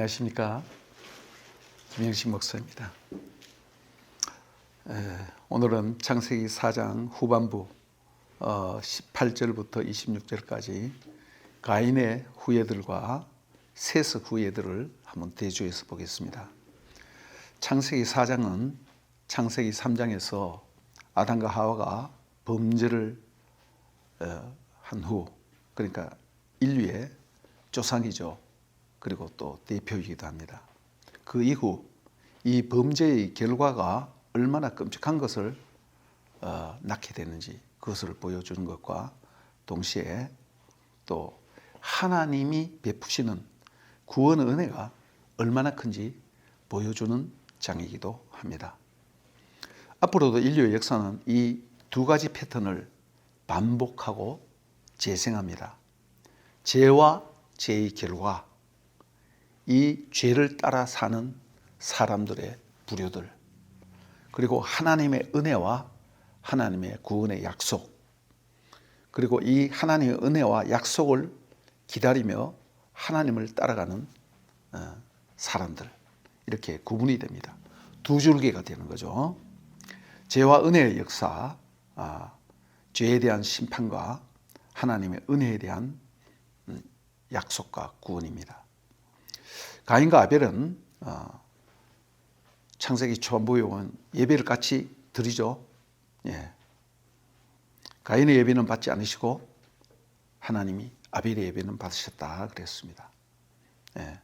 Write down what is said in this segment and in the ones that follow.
안녕하십니까 김영식 목사입니다. 에, 오늘은 창세기 4장 후반부 어, 18절부터 26절까지 가인의 후예들과 셋의 후예들을 한번 대조해서 보겠습니다. 창세기 4장은 창세기 3장에서 아담과 하와가 범죄를 어, 한 후, 그러니까 인류의 조상이죠. 그리고 또 대표이기도 합니다. 그 이후 이 범죄의 결과가 얼마나 끔찍한 것을 어, 낳게 되는지 그것을 보여주는 것과 동시에 또 하나님이 베푸시는 구원 은혜가 얼마나 큰지 보여주는 장이기도 합니다. 앞으로도 인류의 역사는 이 두 가지 패턴을 반복하고 재생합니다. 죄와 죄의 결과, 이 죄를 따라 사는 사람들의 부류들, 그리고 하나님의 은혜와 하나님의 구원의 약속, 그리고 이 하나님의 은혜와 약속을 기다리며 하나님을 따라가는 어, 사람들, 이렇게 구분이 됩니다. 두 줄기가 되는 거죠. 죄와 은혜의 역사, 아, 죄에 대한 심판과 하나님의 은혜에 대한 음, 약속과 구원입니다. 가인과 아벨은 어, 창세기 초반부에 온 예배를 같이 드리죠. 예. 가인의 예배는 받지 않으시고 하나님이 아벨의 예배는 받으셨다 그랬습니다. 예.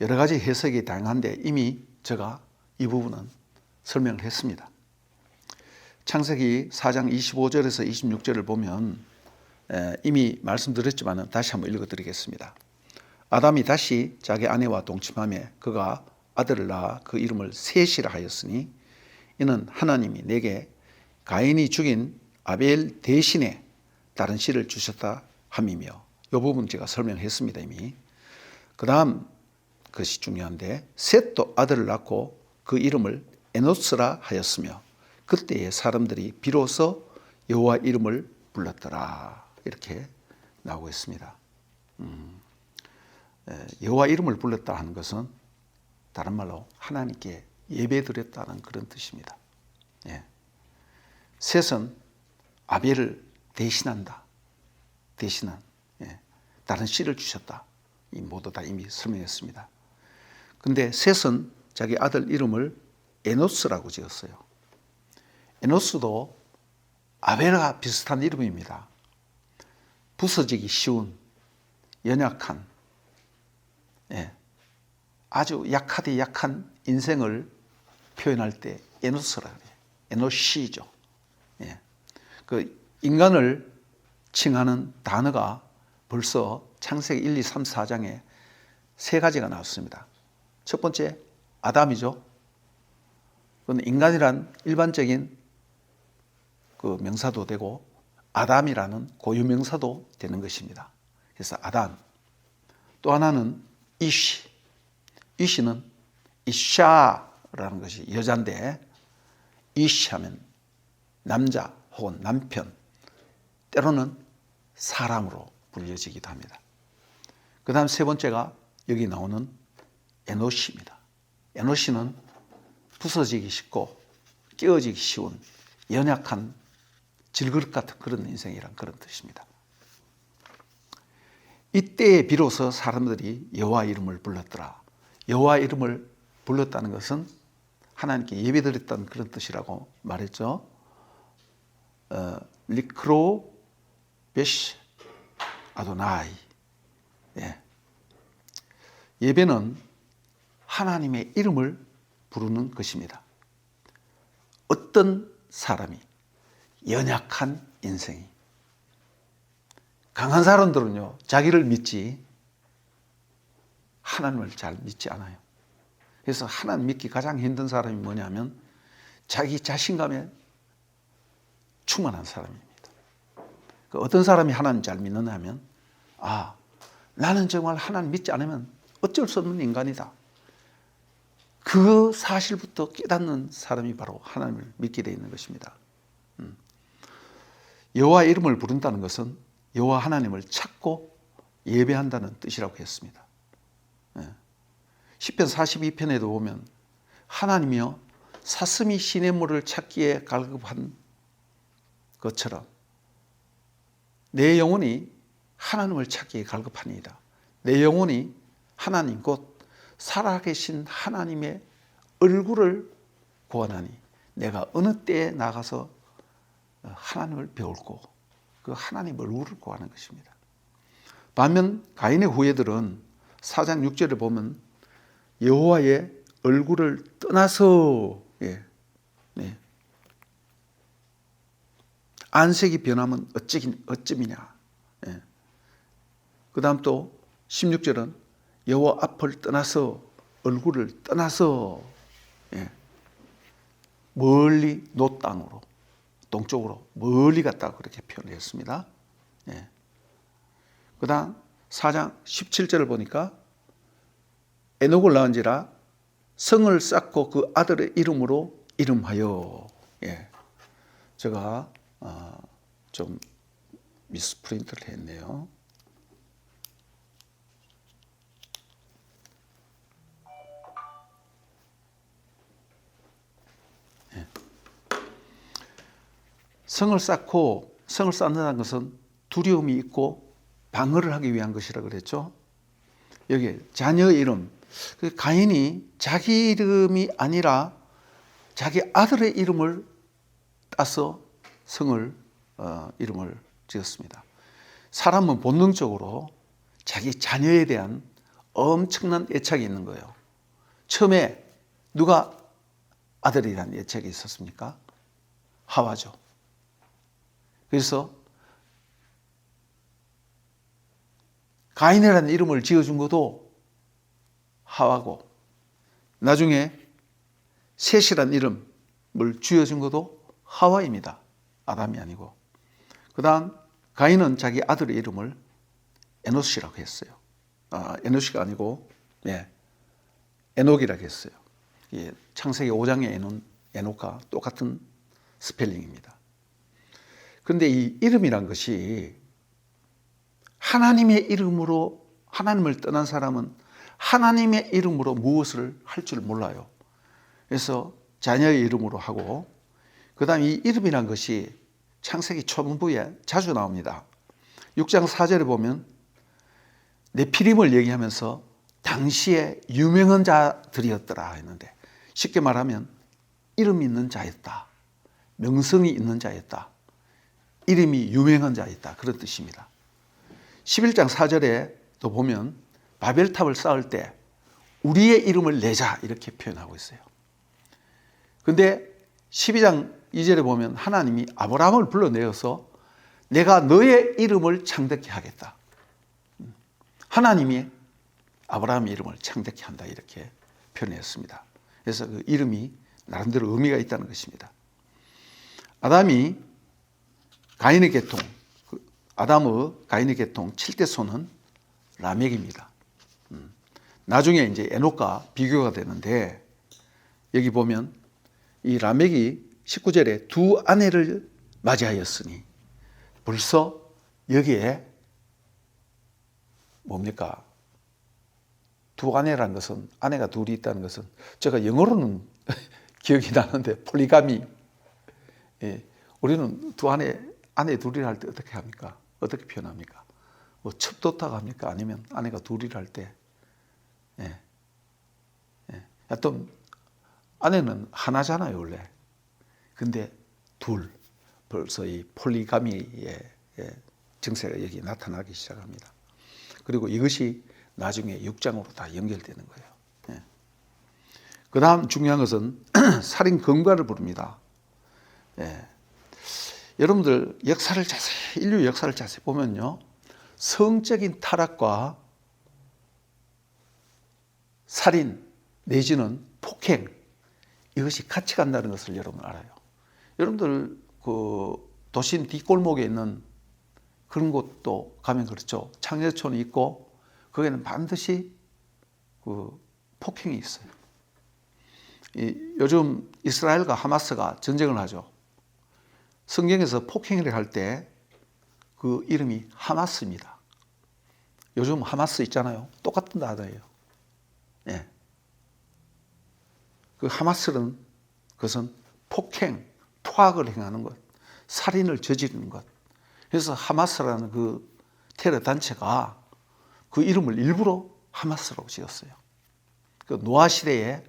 여러 가지 해석이 다양한데 이미 제가 이 부분은 설명을 했습니다. 창세기 4장 25절에서 26절을 보면 이미 말씀드렸지만 다시 한번 읽어드리겠습니다. 아담이 다시 자기 아내와 동침함에 그가 아들을 낳아 그 이름을 셋이라 하였으니 이는 하나님이 내게 가인이 죽인 아벨 대신에 다른 씨를 주셨다 함이며 이 부분 제가 설명했습니다 이미. 그 다음 것이 중요한데 셋도 아들을 낳고 그 이름을 에노스라 하였으며 그때의 사람들이 비로소 여호와 이름을 불렀더라 이렇게 나오고 있습니다. 음, 여호와 이름을 불렀다 하는 것은 다른 말로 하나님께 예배드렸다는 그런 뜻입니다. 예. 셋은 아벨을 대신한다. 대신한 예. 다른 씨를 주셨다. 이 모두 다 이미 설명했습니다. 근데 셋은 자기 아들 이름을 에노스라고 지었어요. 에노스도 아벨과 비슷한 이름입니다. 부서지기 쉬운, 연약한, 예, 아주 약하디 약한 인생을 표현할 때 에노스라 그래요. 에노시죠. 예. 그 인간을 칭하는 단어가 벌써 창세기 1, 2, 3, 4장에 세 가지가 나왔습니다. 첫 번째 아담이죠. 그건 인간이란 일반적인 그 명사도 되고 아담이라는 고유 명사도 되는 것입니다. 그래서 아담. 또 하나는 이시. 이시는 이샤라는 것이 여자인데 이시 하면 남자 혹은 남편 때로는 사람으로 불려지기도 합니다. 그 다음 세 번째가 여기 나오는 에노시입니다. 에노시는 부서지기 쉽고 깨어지기 쉬운 연약한 질그릇 같은 그런 인생이란 그런 뜻입니다. 이때에 비로소 사람들이 여호와 이름을 불렀더라. 여호와 이름을 불렀다는 것은 하나님께 예배드렸다는 그런 뜻이라고 말했죠. 어, 리크로 베시 아도나이. 예. 예배는 하나님의 이름을 부르는 것입니다. 어떤 사람이 연약한 인생이 강한 사람들은요 자기를 믿지 하나님을 잘 믿지 않아요. 그래서 하나님 믿기 가장 힘든 사람이 뭐냐면 자기 자신감에 충만한 사람입니다. 그 어떤 사람이 하나님 잘 믿느냐 하면 아 나는 정말 하나님 믿지 않으면 어쩔 수 없는 인간이다. 그 사실부터 깨닫는 사람이 바로 하나님을 믿게 되어 있는 것입니다. 음. 여호와 이름을 부른다는 것은 여호와 하나님을 찾고 예배한다는 뜻이라고 했습니다. 예. 10편 42편에도 보면 하나님이여 사슴이 시냇물을 찾기에 갈급한 것처럼 내 영혼이 하나님을 찾기에 갈급하니이다. 내 영혼이 하나님 곧 살아계신 하나님의 얼굴을 구하나니 내가 어느 때에 나가서 하나님을 배울고 그 하나님 얼굴을 구하는 것입니다. 반면 가인의 후예들은 4장 6절을 보면 여호와의 얼굴을 떠나서 예, 네. 안색이 변하면 어찌긴 어찌미냐. 예. 그 다음 또 16절은 여호와 앞을 떠나서 얼굴을 떠나서 예. 멀리 노 땅으로 동쪽으로 멀리 갔다 그렇게 표현을 했습니다. 예. 그 다음 4장 17절을 보니까 에녹을 낳은지라 성을 쌓고 그 아들의 이름으로 이름하여 예. 제가 어, 좀 미스프린트를 했네요. 성을 쌓고 성을 쌓는다는 것은 두려움이 있고 방어를 하기 위한 것이라 그랬죠. 여기 자녀 이름 그 가인이 자기 이름이 아니라 자기 아들의 이름을 따서 성을 어, 이름을 지었습니다. 사람은 본능적으로 자기 자녀에 대한 엄청난 애착이 있는 거예요. 처음에 누가 아들이라는 애착이 있었습니까? 하와죠. 그래서 가인이라는 이름을 지어준 것도 하와고 나중에 셋이라는 이름을 지어준 것도 하와입니다. 아담이 아니고. 그 다음 가인은 자기 아들의 이름을 에노시라고 했어요. 아, 에노시가 아니고 예, 에녹이라고 했어요. 예, 창세기 5장의 에녹, 에녹과 똑같은 스펠링입니다. 그런데 이 이름이란 것이 하나님의 이름으로 하나님을 떠난 사람은 하나님의 이름으로 무엇을 할 줄 몰라요. 그래서 자녀의 이름으로 하고 그다음 이 이름이란 것이 창세기 초문부에 자주 나옵니다. 6장 4절에 보면 네피림을 얘기하면서 당시에 유명한 자들이었더라 했는데 쉽게 말하면 이름 있는 자였다. 명성이 있는 자였다. 이름이 유명한 자였다. 그런 뜻입니다. 11장 4절에 또 보면 바벨탑을 쌓을 때 우리의 이름을 내자 이렇게 표현하고 있어요. 근데 12장 2절에 보면 하나님이 아브라함을 불러내어서 내가 너의 이름을 창대케 하겠다. 하나님이 아브라함의 이름을 창대케 한다 이렇게 표현했습니다. 그래서 그 이름이 나름대로 의미가 있다는 것입니다. 아담이 가인의 계통, 그 아담의 가인의 계통 7대 손은 라멕입니다. 음. 나중에 이제 에녹과 비교가 되는데 여기 보면 이 라멕이 19절에 두 아내를 맞이하였으니 벌써 여기에 뭡니까? 두 아내라는 것은 아내가 둘이 있다는 것은 제가 영어로는 기억이 나는데 폴리가미 예, 우리는 두 아내 아내 둘이라 할때 어떻게 합니까? 어떻게 표현합니까? 뭐 첩도타가 합니까? 아니면 아내가 둘이라 할때 예. 예. 하여튼 아내는 하나잖아요 원래 근데 둘 벌써 이 폴리가미의 증세가 여기 나타나기 시작합니다. 그리고 이것이 나중에 6장으로 다 연결되는 거예요. 예. 그 다음 중요한 것은 살인 경과를 부릅니다. 예. 여러분들 역사를 자세히, 인류 역사를 자세히 보면요. 성적인 타락과 살인 내지는 폭행 이것이 같이 간다는 것을 여러분 알아요. 여러분들 그 도심 뒷골목에 있는 그런 곳도 가면 그렇죠. 창녀촌이 있고 거기는 반드시 그 폭행이 있어요. 이, 요즘 이스라엘과 하마스가 전쟁을 하죠. 성경에서 폭행을 할 때 그 이름이 하마스입니다. 요즘 하마스 있잖아요. 똑같은 단어예요. 예. 그 하마스는 그것은 폭행, 투악을 행하는 것, 살인을 저지르는 것. 그래서 하마스라는 그 테러 단체가 그 이름을 일부러 하마스라고 지었어요. 그 노아 시대에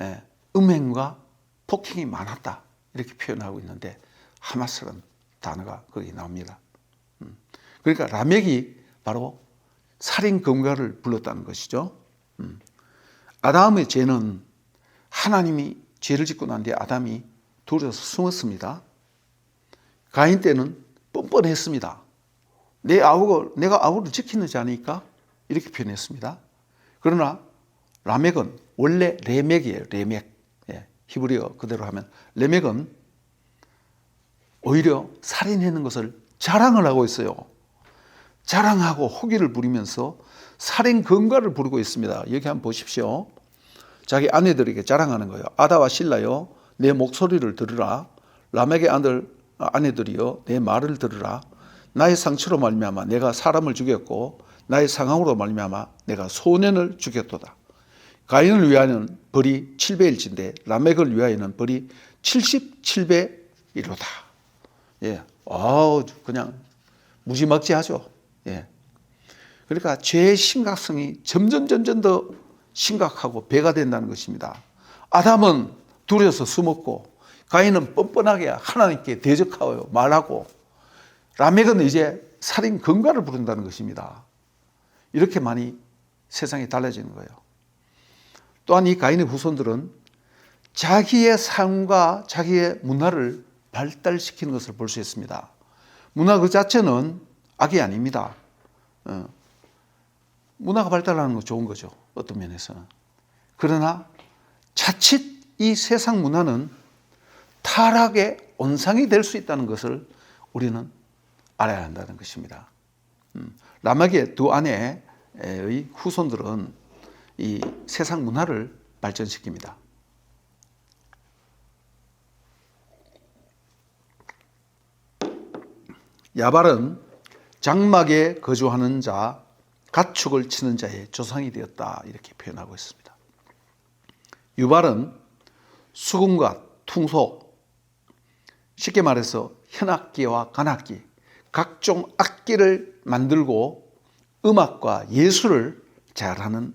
예, 음행과 폭행이 많았다 이렇게 표현하고 있는데 하마스라는 단어가 거기 나옵니다. 음. 그러니까 라멕이 바로 살인 검가를 불렀다는 것이죠. 음. 아담의 죄는 하나님이 죄를 짓고 난 뒤에 아담이 둘이서 숨었습니다. 가인 때는 뻔뻔했습니다. 내 아우가 내가 아우를 지키는 자니까 이렇게 표현했습니다. 그러나 라멕은 원래 레멕이에요. 레멕. 예, 히브리어 그대로 하면 레멕은 오히려 살인하는 것을 자랑을 하고 있어요. 자랑하고 호기를 부리면서 살인 근가를 부르고 있습니다. 여기 한번 보십시오. 자기 아내들에게 자랑하는 거예요. 아다와 신라여, 내 목소리를 들으라. 라멕의 아들 아내들이여, 내 말을 들으라. 나의 상처로 말미암아 내가 사람을 죽였고 나의 상황으로 말미암아 내가 소년을 죽였도다. 가인을 위하여는 벌이 7배일진데 라멕을 위하여는 벌이 77배이로다. 예. 아우 그냥 무지막지하죠. 예. 그러니까 죄의 심각성이 점점 점점 더 심각하고 배가 된다는 것입니다. 아담은 두려서 숨었고 가인은 뻔뻔하게 하나님께 대적하여 말하고 라멕은 이제 살인 근가를 부른다는 것입니다. 이렇게 많이 세상이 달라지는 거예요. 또한 이 가인의 후손들은 자기의 삶과 자기의 문화를 발달시키는 것을 볼 수 있습니다. 문화 그 자체는 악이 아닙니다. 어. 문화가 발달하는 건 좋은 거죠. 어떤 면에서는. 그러나 자칫 이 세상 문화는 타락의 온상이 될 수 있다는 것을 우리는 알아야 한다는 것입니다. 음, 라막의 두 아내의 후손들은 이 세상 문화를 발전시킵니다. 야발은 장막에 거주하는 자, 가축을 치는 자의 조상이 되었다 이렇게 표현하고 있습니다. 유발은 수금과 퉁소, 쉽게 말해서 현악기와 관악기, 각종 악기를 만들고 음악과 예술을 잘하는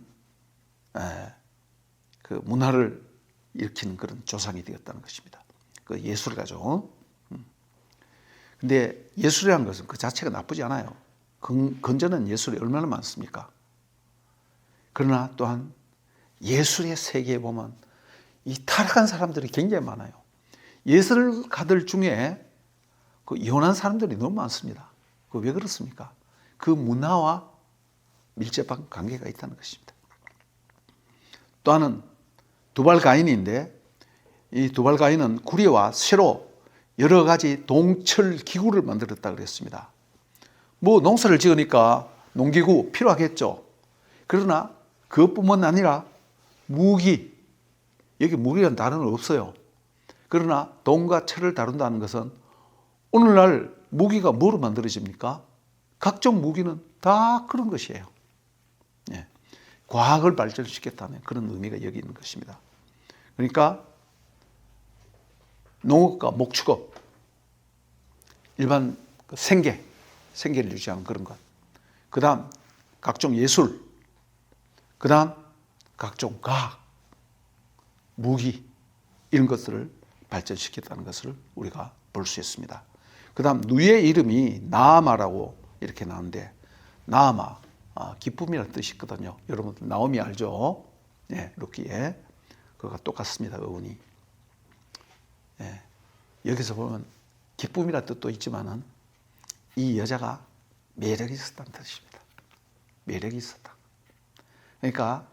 그 문화를 일으키는 그런 조상이 되었다는 것입니다. 그 예술. 음. 근데 예술이라는 것은 그 자체가 나쁘지 않아요. 건전한 예술이 얼마나 많습니까? 그러나 또한 예술의 세계에 보면 이 타락한 사람들이 굉장히 많아요. 예술가들 중에 그 이혼한 사람들이 너무 많습니다. 그 왜 그렇습니까? 그 문화와 밀접한 관계가 있다는 것입니다. 또 하나는 두발 가인인데 이 두발 가인은 구리와 쇠로 여러 가지 동철 기구를 만들었다 그랬습니다. 뭐 농사를 지으니까 농기구 필요하겠죠. 그러나 그것뿐만 아니라 무기 여기 무기라는 단어는 없어요. 그러나 동과 철을 다룬다는 것은 오늘날 무기가 뭐로 만들어집니까? 각종 무기는 다 그런 것이에요. 예. 과학을 발전시켰다는 그런 의미가 여기 있는 것입니다. 그러니까 농업과 목축업, 일반 그 생계, 생계를 유지하는 그런 것. 그 다음 각종 예술, 그 다음 각종 과학, 무기 이런 것들을 발전시켰다는 것을 우리가 볼 수 있습니다. 그 다음 누이의 이름이 나아마라고 이렇게 나오는데 나아마 아, 기쁨이라는 뜻이 있거든요. 여러분들 나오미 알죠? 예, 루키에 그가 똑같습니다. 어원이 예, 여기서 보면 기쁨이라는 뜻도 있지만은 이 여자가 매력이 있었다는 뜻입니다. 매력이 있었다. 그러니까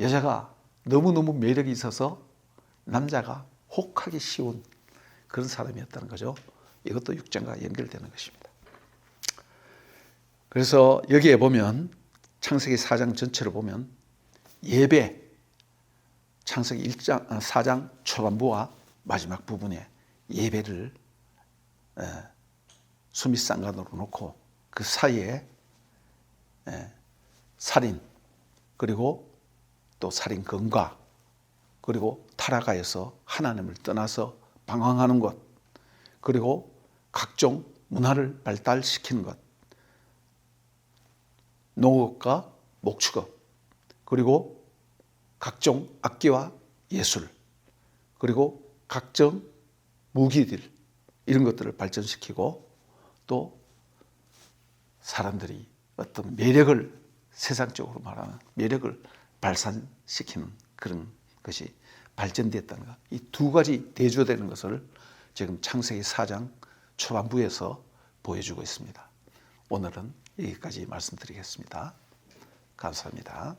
여자가 너무너무 매력이 있어서 남자가 혹하기 쉬운 그런 사람이었다는 거죠. 이것도 육장과 연결되는 것입니다. 그래서 여기에 보면 창세기 4장 전체를 보면 예배 창세기 1장 4장 초반부와 마지막 부분에 예배를 수미상관으로 놓고 그 사이에 살인 그리고 또 살인 건과 그리고 타락하여서 하나님을 떠나서 방황하는 것, 그리고 각종 문화를 발달시키는 것, 농업과 목축업, 그리고 각종 악기와 예술, 그리고 각종 무기들 이런 것들을 발전시키고 또 사람들이 어떤 매력을 세상적으로 말하는 매력을 발산시키는 그런 것이 발전됐다는 것. 이 두 가지 대조되는 것을 지금 창세기 4장 초반부에서 보여주고 있습니다. 오늘은 여기까지 말씀드리겠습니다. 감사합니다.